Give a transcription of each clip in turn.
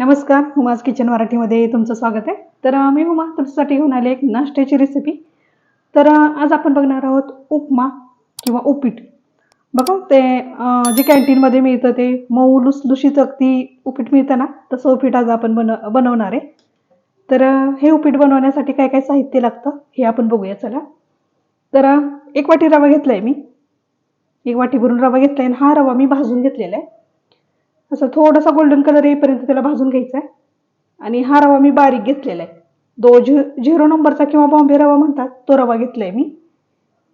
नमस्कार हुमाज किचन मराठीमध्ये तुमचं स्वागत आहे. तर मी हुमा तुमच्यासाठी घेऊन आले एक नाश्त्याची रेसिपी तर आज आपण बघणार आहोत उपमा किंवा उपीट. बघा ते जे कॅन्टीनमध्ये मिळतं ते मऊ लुसलुशीत अगदी उपीट मिळतं ना तसं उपीट आज आपण बन बनवणार आहे. तर हे उपीट बनवण्यासाठी काय काय साहित्य लागतं हे आपण बघूया चला. तर एक वाटी रवा घेतला आहे मी. एक वाटी भरून रवा घेतला आहे आणि हा रवा मी भाजून घेतलेला आहे. असं थोडासा गोल्डन कलर येईपर्यंत त्याला भाजून घ्यायचा आहे आणि हा रवा मी बारीक घेतलेला आहे दो झि झिरो नंबरचा किंवा बॉम्बे रवा म्हणतात तो रवा घेतला आहे मी.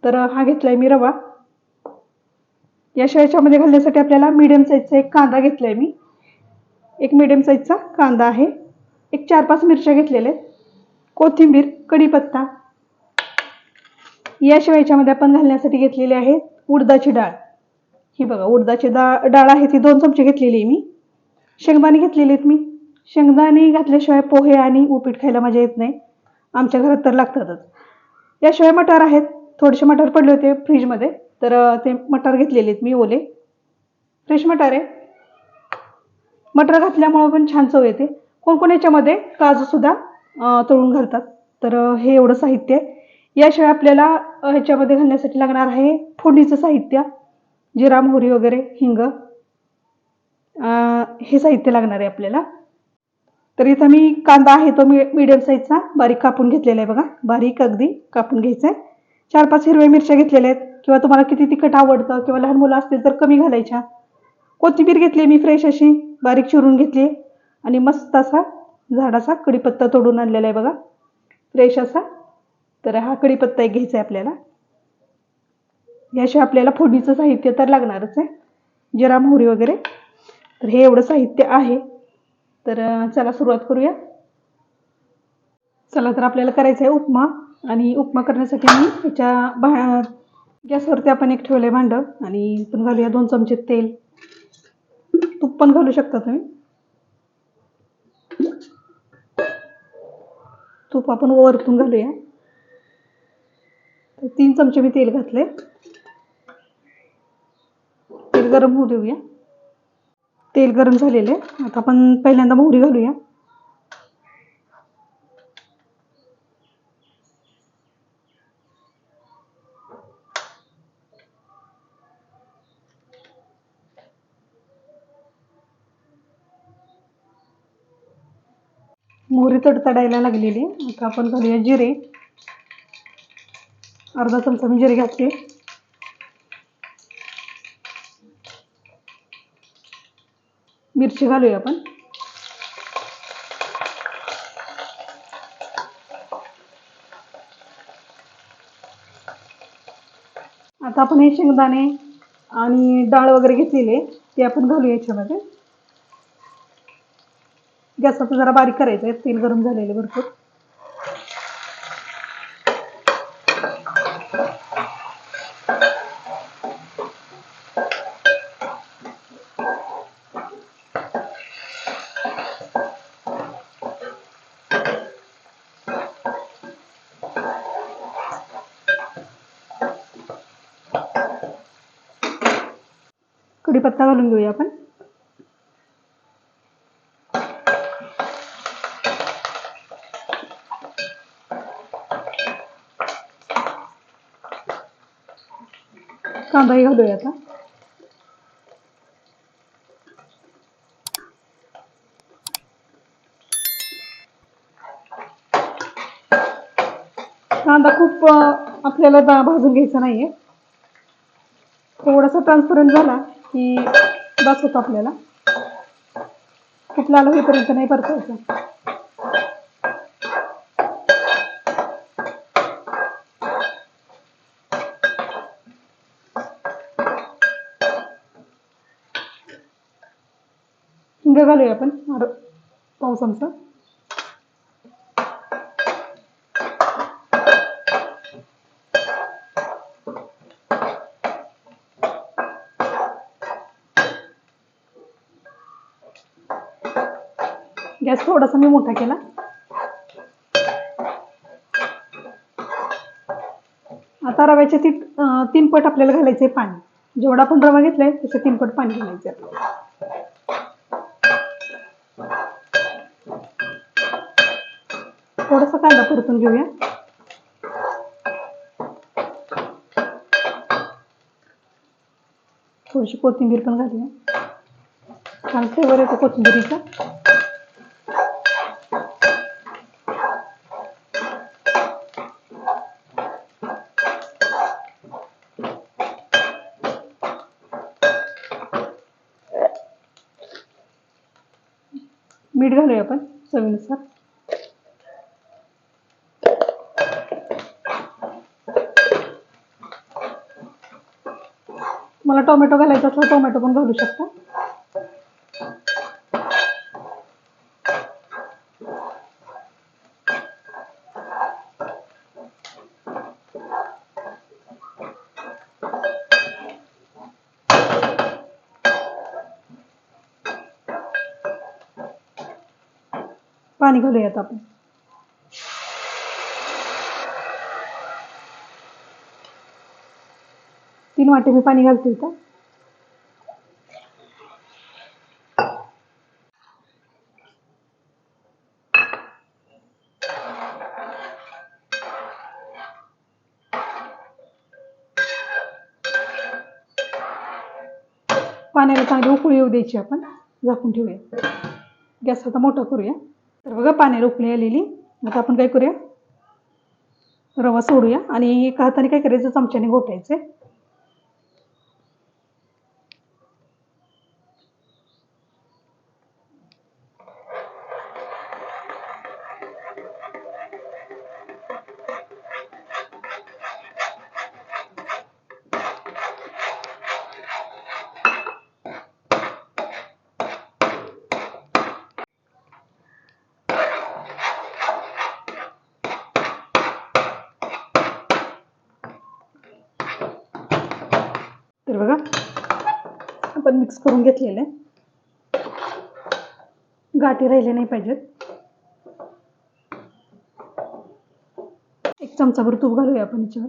तर हा घेतला आहे मी रवा. याशिवाय याच्यामध्ये घालण्यासाठी आपल्याला मीडियम साईजचा एक कांदा घेतला आहे मी. एक मीडियम साईजचा कांदा आहे. एक चार पाच मिरच्या घेतलेल्या आहेत. कोथिंबीर कढीपत्ता. याशिवाय याच्यामध्ये आपण घालण्यासाठी घेतलेली आहे उडदाची डाळ. ही बघा उडदाची डाळ डाळ आहे ती दोन चमचे घेतलेली आहे मी. शेंगदाणे घेतलेले आहेत मी. शेंगदाणे घातल्याशिवाय पोहे आणि उपीट खायला मजा येत नाही. आमच्या घरात तर लागतातच. याशिवाय मटार आहेत. थोडेसे मटार पडले होते फ्रीजमध्ये तर ते मटार घेतलेले आहेत मी ओले. फ्रेश मटार आहे. मटार घातल्यामुळं पण छान चव येते. कोणकोण याच्यामध्ये? काजूसुद्धा तळून घालतात. तर हे एवढं साहित्य आहे. याशिवाय आपल्याला ह्याच्यामध्ये घालण्यासाठी लागणार आहे फोडणीचं साहित्य. जिरा मोहरी वगैरे हिंग हे साहित्य लागणार आहे आपल्याला. तर इथं मी कांदा आहे तो मी मीडियम साईजचा बारीक कापून घेतलेला आहे बघा. बारीक अगदी कापून घ्यायचा आहे चार पाच हिरव्या मिरच्या घेतलेल्या आहेत. किंवा तुम्हाला किती तिखट आवडतं किंवा लहान मुलं असतील तर कमी घालायच्या. कोथिंबीर घेतली मी फ्रेश अशी. बारीक चिरून घेतली आणि मस्त असा झाडाचा कढीपत्ता तोडून आणलेला आहे बघा. फ्रेश असा. तर हा कढीपत्ता एक घ्यायचा आहे आपल्याला. याशिवाय आपल्याला फोडणीचं साहित्य तर लागणारच आहे. जिरा मोहरी वगैरे. तर हे एवढं साहित्य आहे. तर चला सुरुवात करूया. चला तर आपल्याला करायचं आहे उपमा. आणि उपमा करण्यासाठी मी त्याच्या भा गॅसवरती आपण एक ठेवलं आहे भांडं. आणि पण घालूया दोन चमचे तेल. तूप पण घालू शकता तुम्ही. तूप आपण वरतून घालूया. तीन चमचे मी तेल घातले गरम होऊ देऊया. तेल गरम झालेलं आहे. आता आपण पहिल्यांदा मोहरी घालूया. मोहरी तडतडायला लागलेली आता आपण घालूया जिरे. अर्धा चमचा मी जिरे घातले. मिरची घालूया आपण. आता आपण हे शेंगदाणे आणि डाळ वगैरे घेतलेली आहे ते आपण घालूया याच्यामध्ये. गॅस आता जरा बारीक करायचं आहे तेल गरम झालेलं भरपूर. कढीपत्ता घालून घेऊया आपण. कांदाही घालूया आता. कांदा खूप आपल्याला भाजून घ्यायचा नाहीये. थोडासा ट्रान्सपरंट झाला. की बस होतं आपल्याला. खूप लाल होईपर्यंत नाही परतायचं हिंग घालूया आपण पाऊस पाव चमचा गॅस थोडासा मी मोठा केला. आता रव्याचे ती तीन पट आपल्याला घालायचे आहे पाणी. जेवढा आपण रवा घेतलाय त्याचे तीन पट पाणी घालायचे आपल्याला थोडासा कांदा परतून घेऊया. थोडीशी कोथिंबीर पण घालूया. कारण फ्लेवर येतो कोथिंबीरीचा. मीठ घालूया आपण चवीनुसार. मला टोमॅटो घालायचा असला टोमॅटो पण घालू शकता. पाणी घालूयात आपण. तीन वाटे मी पाणी घालते इथं. पाण्याला चांगली उकळी येऊ द्यायची आपण. झाकून ठेवूया. गॅस आता मोठा करूया. तर बघा पाने रोखली आलेली आता आपण काय करूया? रवा सोडूया आणि एका हाताने काय करायचं? चमच्याने घोटायचे तर बघा. आपण मिक्स करून घेतलेलं. आहे गाठी राहिले नाही पाहिजेत. एक चमचाभर तूप घालूया आपण याच्यावर.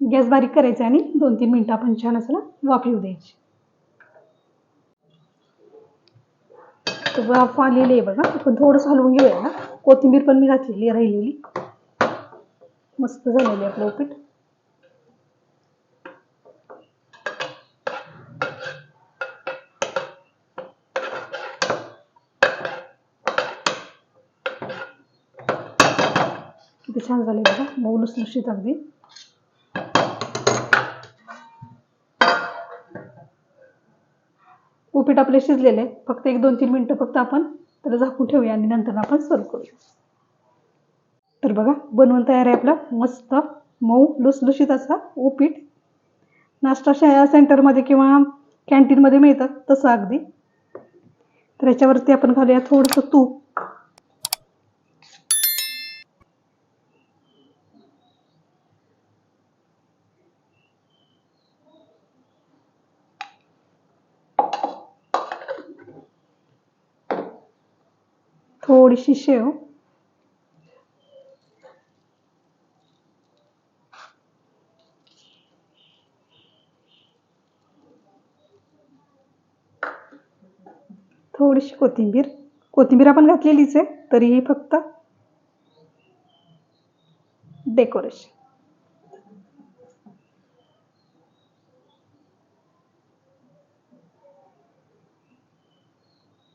गॅस बारीक करायचा आणि दोन तीन मिनटं आपण छान असं वाफ येऊ द्यायची. तर वाफ आलेली आहे बघा. आपण थोडंसं हलवून घेऊया ना. कोथिंबीर पण मी घातलेली राहिलेली. मस्त झालेली आपलं उपीट. किती छान झाले बघा. मऊ लुसलुशीत अगदी. पीठ आपले शिजलेले आहे. फक्त एक दोन तीन मिनटं फक्त आपण त्याला झाकून ठेवूया आणि नंतर आपण सर्व करूया. तर बघा बनवून तयार आहे आपला मस्त मऊ लुसलुशीत असा उपीट नाश्ता शा सेंटरमध्ये किंवा कॅन्टीनमध्ये मिळतात तसं अगदी. तर याच्यावरती आपण घालूया थोडंसं तूप. थोडीशी शेव. थोडीशी कोथिंबीर. कोथिंबीर आपण घातलेलीच आहे तरीही फक्त डेकोरेशन.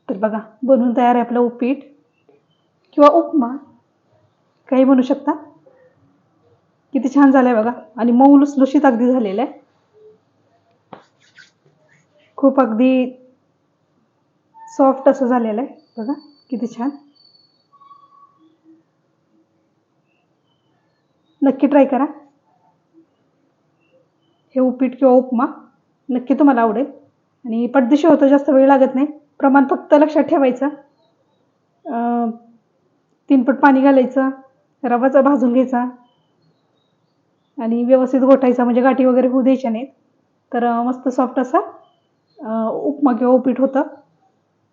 तर बघा बनवून तयार आहे आपलं उपीट. किंवा उपमा. काही म्हणू शकता? किती छान झालंय बघा. आणि मऊ लुसलुशीत अगदी झालेलं आहे. खूप अगदी सॉफ्ट असं झालेलं आहे. बघा किती छान. नक्की ट्राय करा. हे उपीट किंवा उपमा नक्की तुम्हाला आवडेल. आणि पटदिशी होतं जास्त वेळ लागत नाही. प्रमाण फक्त लक्षात ठेवायचं. तीनपट तीन पाणी घालायचं रवाचा भाजून घ्यायचा आणि व्यवस्थित गोठायचा म्हणजे गाठी वगैरे होऊ द्यायच्या नाहीत. तर मस्त सॉफ्ट असा उपमा किंवा उपीट होतं.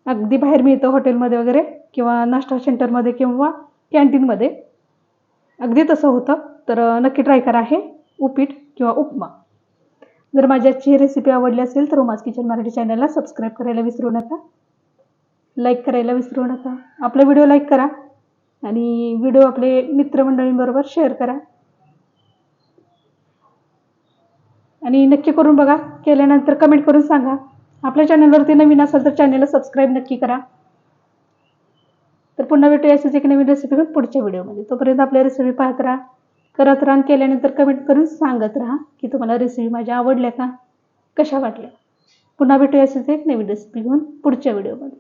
अगदी बाहेर मिळतं हॉटेलमध्ये वगैरे किंवा नाश्ता सेंटरमध्ये किंवा कॅन्टीनमध्ये अगदी तसं होतं. तर नक्की ट्राय करा हे उपीट किंवा उपमा. जर माझी आजची रेसिपी आवडली असेल तर रोमाज किचन मराठी चॅनलला सबस्क्राईब करायला विसरू नका. लाईक करायला विसरू नका. आपला व्हिडिओ लाईक करा. आणि व्हिडिओ आपले मित्रमंडळींबरोबर शेअर करा. आणि नक्की करून बघा केल्यानंतर कमेंट करून सांगा. आपल्या चॅनलवरती नवीन असाल तर चॅनलला सबस्क्राईब नक्की करा. तर पुन्हा भेटूया अशीच एक नवीन रेसिपी घेऊन पुढच्या व्हिडिओमध्ये तोपर्यंत आपल्या रेसिपी पाहत राहा. करत राहा केल्यानंतर कमेंट करून सांगत राहा की तुम्हाला रेसिपी माझ्या आवडल्या का? कशा वाटल्या? पुन्हा भेटूया अशीच एक नवीन रेसिपी घेऊन पुढच्या व्हिडिओमध्ये